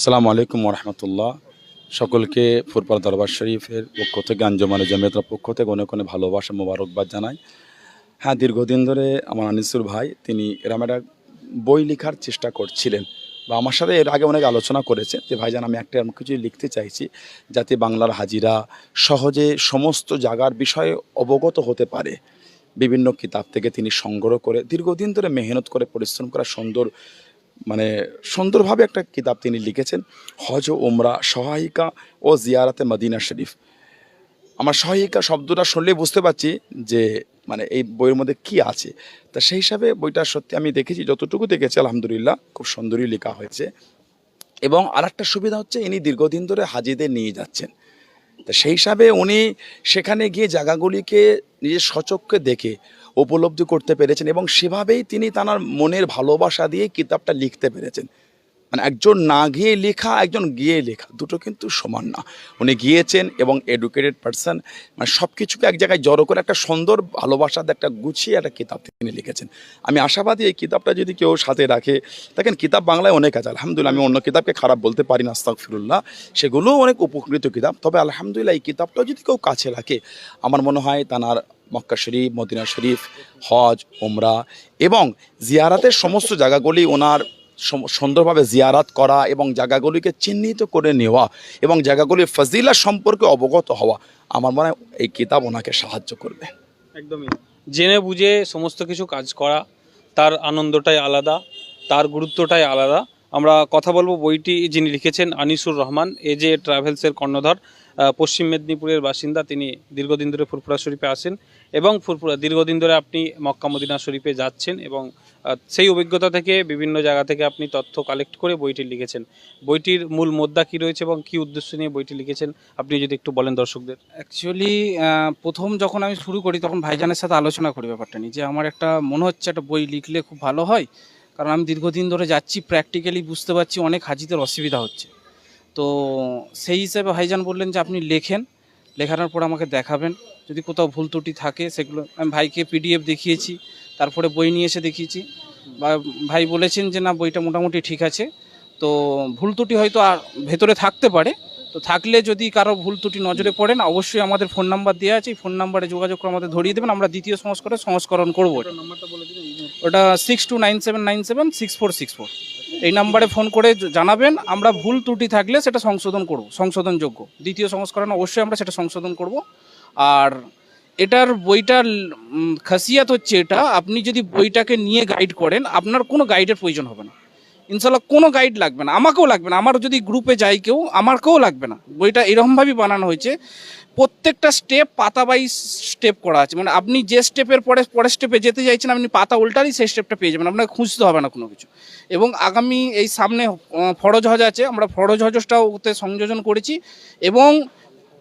আসসালামু আলাইকুম রহমতুল্লাহ সকলকে ফুরপার দরবার শরীফের পক্ষ থেকে, আঞ্জমানে জামিয়াতের পক্ষ থেকে অনেক অনেক ভালোবাসা, মোবারকবাদ জানাই। হ্যাঁ দীর্ঘদিন ধরে আমার আনিসুর ভাই, তিনি এরম একটা বই লেখার চেষ্টা করছিলেন বা আমার সাথে এর আগে অনেক আলোচনা করেছে যে ভাইজান আমি একটা এরকম কিছু লিখতে চাইছি যাতে বাংলার হাজিরা সহজে সমস্ত জায়গার বিষয়ে অবগত হতে পারে। বিভিন্ন কিতাব থেকে তিনি সংগ্রহ করে দীর্ঘদিন ধরে মেহনত করে, পরিশ্রম করা, সুন্দর মানে সুন্দরভাবে একটা কিতাব তিনি লিখেছেন, হজ ওমরা সহায়িকা ও জিয়ারাতে মদিনা শরীফ। আমার সহায়িকা শব্দটা শুনলে বুঝতে পারছি যে মানে এই বইয়ের মধ্যে কি আছে। তা সেই হিসাবে বইটা সত্যি আমি দেখেছি, যতটুকু দেখেছি, আলহামদুলিল্লাহ, খুব সুন্দরই লেখা হয়েছে। এবং আরেকটা সুবিধা হচ্ছে, ইনি দীর্ঘদিন ধরে হাজিদের নিয়ে যাচ্ছেন। তা সেই হিসাবে উনি সেখানে গিয়ে জায়গাগুলিকে নিজের সচক্ষে দেখে উপলব্ধি করতে পেরেছেন এবং সেভাবেই তিনি তাঁর মনের ভালোবাসা দিয়ে কিতাবটা লিখতে পেরেছেন। মানে একজন না গিয়ে লেখা, একজন গিয়ে লেখা, দুটো কিন্তু সমান না। উনি গিয়েছেন এবং এডুকেটেড পার্সন মানে সব কিছুকে এক জায়গায় জড়ো করে একটা সুন্দর ভালোবাসার একটা গুছিয়ে একটা কিতাব তিনি লিখেছেন। আমি আশাবাদী এই কিতাবটা যদি কেউ সাথে রাখে, দেখেন কিতাব বাংলায় অনেক আছে, আলহামদুলিল্লাহ আমি অন্য কিতাবকে খারাপ বলতে পারি না আস্তাক ফিরুল্লাহ সেগুলোও অনেক উপকৃত কিতাব, তবে আলহামদুলিল্লাহ এই কিতাবটাও যদি কেউ কাছে রাখে, আমার মনে হয় তানার মক্কা শরীফ, মদিনা শরীফ, হজ ওমরা এবং জিয়ারাতের সমস্ত জায়গাগুলি ওনার সুন্দরভাবে জিয়ারাত করা এবং জায়গাগুলিকে চিহ্নিত করে নেওয়া এবং জায়গাগুলির ফজিলা সম্পর্কে অবগত হওয়া আমার মনে হয় এই কিতাব ওনাকে সাহায্য করবে। একদমই। জেনে বুঝে সমস্ত কিছু কাজ করা, তার আনন্দটাই আলাদা, তার গুরুত্বটাই আলাদা আমরা কথা বলব বইটি যিনি লিখেছেন আনিসুর রহমান, এ যে ট্রাভেলসের কর্ণধার। পশ্চিম মেদিনীপুরের বাসিন্দা, তিনি দীর্ঘদিন ধরে ফুরফুরা শরীফে আসেন এবং ফুরফুরা, দীর্ঘদিন ধরে আপনি মক্কা মদিনা শরীফে যাচ্ছেন এবং সেই অভিজ্ঞতা থেকে বিভিন্ন জায়গা থেকে আপনি তথ্য কালেক্ট করে বইটি লিখেছেন। বইটির মূল মোদ্দা কী রয়েছে এবং কী উদ্দেশ্য নিয়ে বইটি লিখেছেন? আপনি যদি একটু বলেন দর্শকদের। অ্যাকচুয়ালি প্রথম যখন আমি শুরু করি, তখন ভাইজানের সাথে আলোচনা করি ব্যাপারটা নিয়ে, যে আমার একটা মনে হচ্ছে একটা বই লিখলে খুব ভালো হয়। কারণ আমি দীর্ঘদিন ধরে যাচ্ছি প্র্যাকটিক্যালি বুঝতে পারছি অনেক হাজিদের অসুবিধা হচ্ছে। তো সেই হিসেবে ভাইজান বললেন যে আপনি লেখেন, লেখানোর পর আমাকে দেখাবেন। যদি কোথাও ভুল ত্রুটি থাকে সেগুলো, আমি ভাইকে পিডিএফ দেখিয়েছি, তারপরে বই নিয়ে এসে দেখিয়েছি। বা ভাই বলেছেন যে না, বইটা মোটামুটি ঠিক আছে। তো ভুল ত্রুটি হয়তো আর ভেতরে থাকতে পারে তো থাকলে যদি কারও ভুল ত্রুটি নজরে পড়েন অবশ্যই আমাদের ফোন নাম্বার দেওয়া আছে। এই ফোন নাম্বারে যোগাযোগ করে আমাদের ধরিয়ে দেবেন। আমরা দ্বিতীয় সংস্করণে সংস্করণ করব। ওটা। Six two nine seven nine seven six four six four এই নাম্বারে ফোন করে জানাবেন। আমরা ভুল ত্রুটি থাকলে সেটা সংশোধন করব সংশোধনযোগ্য। দ্বিতীয় সংস্করণ অবশ্যই আমরা সেটা সংশোধন করব। আর এটার বইটার খাসিয়াত হচ্ছে এটা আপনি যদি বইটাকে নিয়ে গাইড করেন আপনার কোনো গাইডের প্রয়োজন হবে না। ইনশাল্লাহ কোনো গাইড লাগবে না। আমাকেও লাগবে না। আমার যদি গ্রুপে যাই কেউ, আমাকেও লাগবে না। বইটা এরকমভাবেই বানানো হয়েছে। প্রত্যেকটা স্টেপ পাতা বাই স্টেপ করা আছে। মানে আপনি যে স্টেপের পরে, পরের স্টেপে যেতে চাইছেন, আপনি পাতা উল্টারই সেই স্টেপটা পেয়ে যাবেন। আপনাকে খুঁজতে হবে না কোনো কিছু। এবং আগামী এই সামনে ফরজ হজ আছে। আমরা ফরজ হজটাও ওতে সংযোজন করেছি। এবং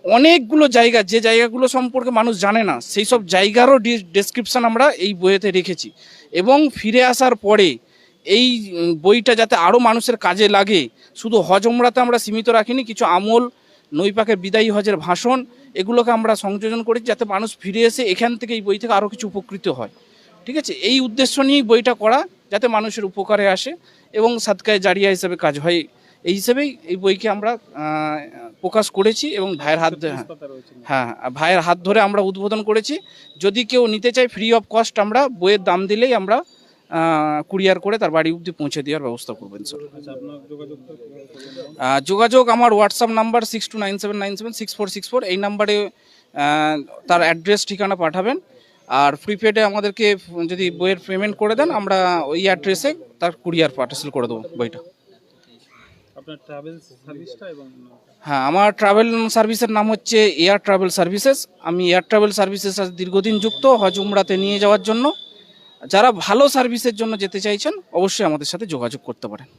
অনেকগুলো জায়গা, যে জায়গাগুলো সম্পর্কে মানুষ জানে না, সেই সব জায়গারও ডেসক্রিপশন আমরা এই বইয়েতে রেখেছি। এবং ফিরে আসার পরে এই বইটা যাতে আরও মানুষের কাজে লাগে শুধু হজ ওমরাতে আমরা সীমিত রাখিনি কিছু আমল নৈপাকের বিদায়ী হজের ভাষণ এগুলোকে আমরা সংযোজন করেছি যাতে মানুষ ফিরে এসে এখান থেকে এই বই থেকে আরও কিছু উপকৃত হয়। ঠিক আছে? এই উদ্দেশ্য নিয়েই বইটা করা যাতে মানুষের উপকারে আসে এবং সাদকায় জারিয়া হিসেবে কাজ হয়। এই হিসেবেই এই বইকে আমরা প্রকাশ করেছি এবং ভাইয়ের হাত ধরে- হ্যাঁ হ্যাঁ ভাইয়ের হাত ধরে আমরা উদ্বোধন করেছি। যদি কেউ নিতে চায় ফ্রি অফ কস্ট আমরা বইয়ের দাম দিলেই আমরা কুরিয়ার করে তার বাড়ি অবধি পৌঁছে দেওয়ার ব্যবস্থা করবেন স্যার যোগাযোগ আমার WhatsApp number six two nine seven nine seven six four six four এই নাম্বারে তার অ্যাড্রেস ঠিকানা পাঠাবেন। আর প্রিপেডে আমাদেরকে যদি বইয়ের পেমেন্ট করে দেন আমরা ওই অ্যাড্রেসে তার কুরিয়ার পার্সেল করে দেবো বইটা। হ্যাঁ আমার ট্রাভেল সার্ভিসের নাম হচ্ছে এয়ার ট্রাভেল সার্ভিসেস আমি এয়ার ট্রাভেল সার্ভিসের সাথে দীর্ঘদিন যুক্ত হজ উমরাতে নিয়ে যাওয়ার জন্য। যারা ভালো সার্ভিসের জন্য যেতে চাইছেন অবশ্যই আমাদের সাথে যোগাযোগ করতে পারেন।